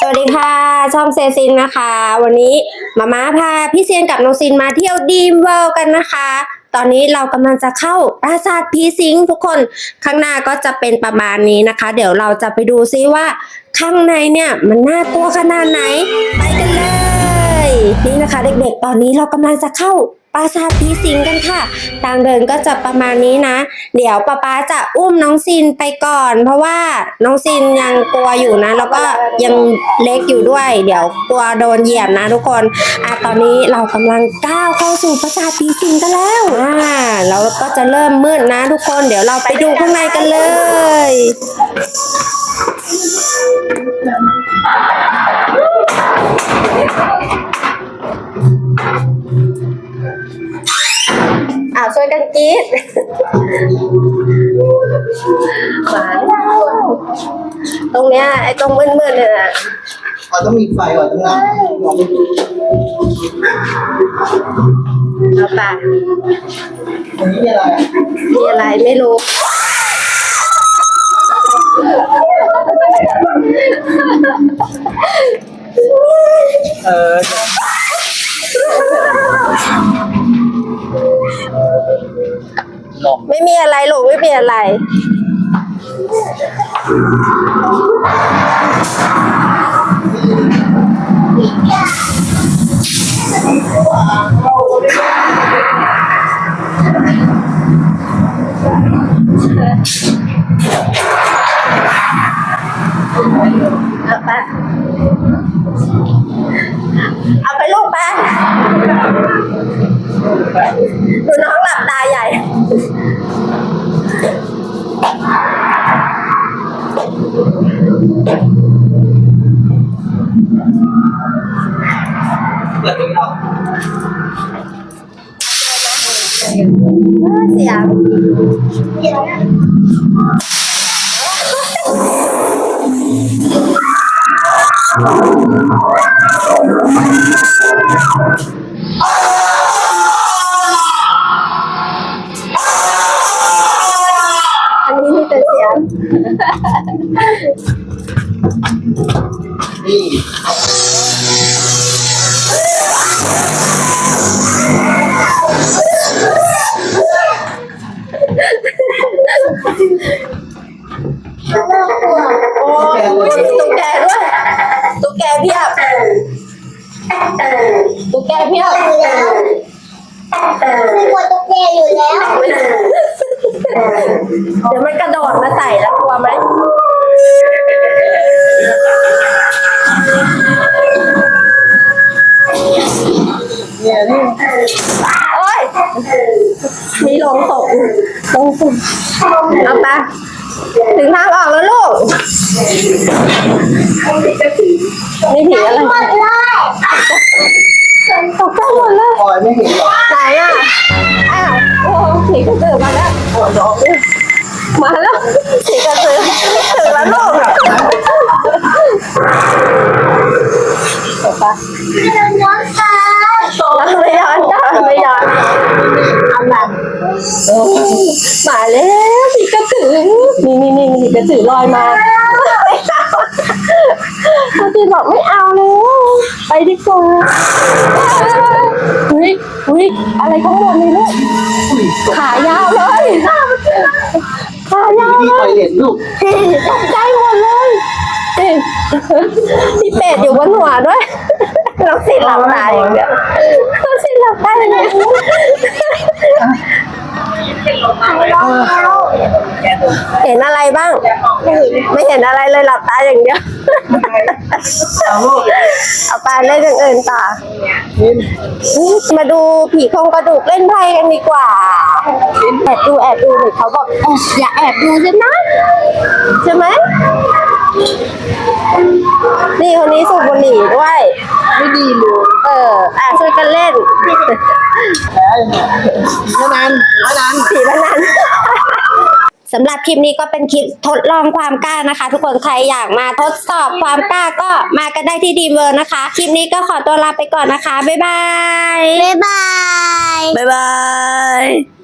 สวัสดีค่ะช่องเซซินนะคะ วันนี้มาม่าพาพี่เซียนกับน้องซินมาเที่ยวดีมเวิลด์กันนะคะ ตอนนี้เรากำลังจะเข้าปราสาทพีซิงทุกคนข้างหน้าก็จะเป็นประมาณนี้นะคะ เดี๋ยวเราจะไปดูซิว่า ข้างในเนี่ยมันน่ากลัวขนาดไหน ไปกันเลย นี่นะคะเด็กๆ ตอนนี้เรากำลังจะเข้าปราสาทพีซิงกันค่ะ ทางเดินก็จะประมาณนี้นะ เดี๋ยวป๊าป๊าจะอุ้มน้องซินไปก่อน เพราะว่าน้องซินยังกลัวอยู่นะ แล้วก็ยังเล็กอยู่ด้วย เดี๋ยวกลัวโดนเหยียบนะทุกคนอะตอนนี้เรากำลังก้าวเข้าสู่ปราสาทพีซิงกันแล้วอ่าเราก็จะเริ่มมืดนะทุกคน เดี๋ยวเราไปดูข้างในกันเลย อ่าช่วยกันกรีดหวานตรงเนี้ยไอ้ตรงมืดๆเนี่ยนะเราต้องมีไฟก่อนตรงนั้นมองไม่ดูเอาไปตรงนี้มีอะไรอะมีอะไรไม่รู้เออ ไม่มีอะไรหรอกไม่มีอะไร เอาไปเอาไปลูกไปดูน้อง เสียง เพียบตุ๊กแกเพียบไม่กลัวตุ๊กแกอยู่แล้ว เดี๋ยวมันกระโดดมาใส่แล้วกลัวไหมเนี่ยนี่โอ้ยมีลงศพลงศพเอาไปถึงทางออกแล้วลูก มีผีอะไรหมดเลยตกใจหมดเลยปล่อยไม่เห็นหรอกไหนอะ อ้าวโอ้ผีกระสือมาแล้วปล่อยน้องเนี่ยมาแล้วผีกระสือถึงแล้วลูกเห็นปะไม่โดนย้อนตาไม่ย้อนจ้ะไม่ย้อนเอาแบบมาแล้วผีกระสือนี่นี่นี่ผีกระสือลอยมา เขาจีบอกไม่เอาแล้วไปดีกว่าอุ้ยอุ้ยอะไรข้างบนนี่ลูกขายาวเลยขายาวที่เลไฟยเห็นลูกตกใจหมดเลยนี่มีเป็ดอยู่บนหัวด้วยน้องสินหลับตาอย่างเดียวน้องสินหลับตาอย่างเดียวเห็นอะไรบ้าง ไม่เห็นอะไรเลยหลับตาอย่างเดียว เอาลูกเอาไปเล่นอย่างอื่นต่อนินมาดูผีโครงกระดูกเล่นไพ่กันดีกว่า แอบดูแอบดูเด็กเขาบอกแอบอย่าแอบดูใช่ไหมใช่ไหมนี่คนนี้สูบบุหรี่ด้วย ไม่ดีเลยเออ อะช่วยกันเล่นแพ้เนี่ยพนันพนันผีพนัน สำหรับคลิปนี้ก็เป็นคลิปทดลองความกล้านะคะ ทุกคนใครอยากมาทดสอบความกล้าก็มากันได้ที่ดีเวอร์นะคะ คลิปนี้ก็ขอตัวลาไปก่อนนะคะ บ๊ายบาย บ๊ายบาย บ๊ายบาย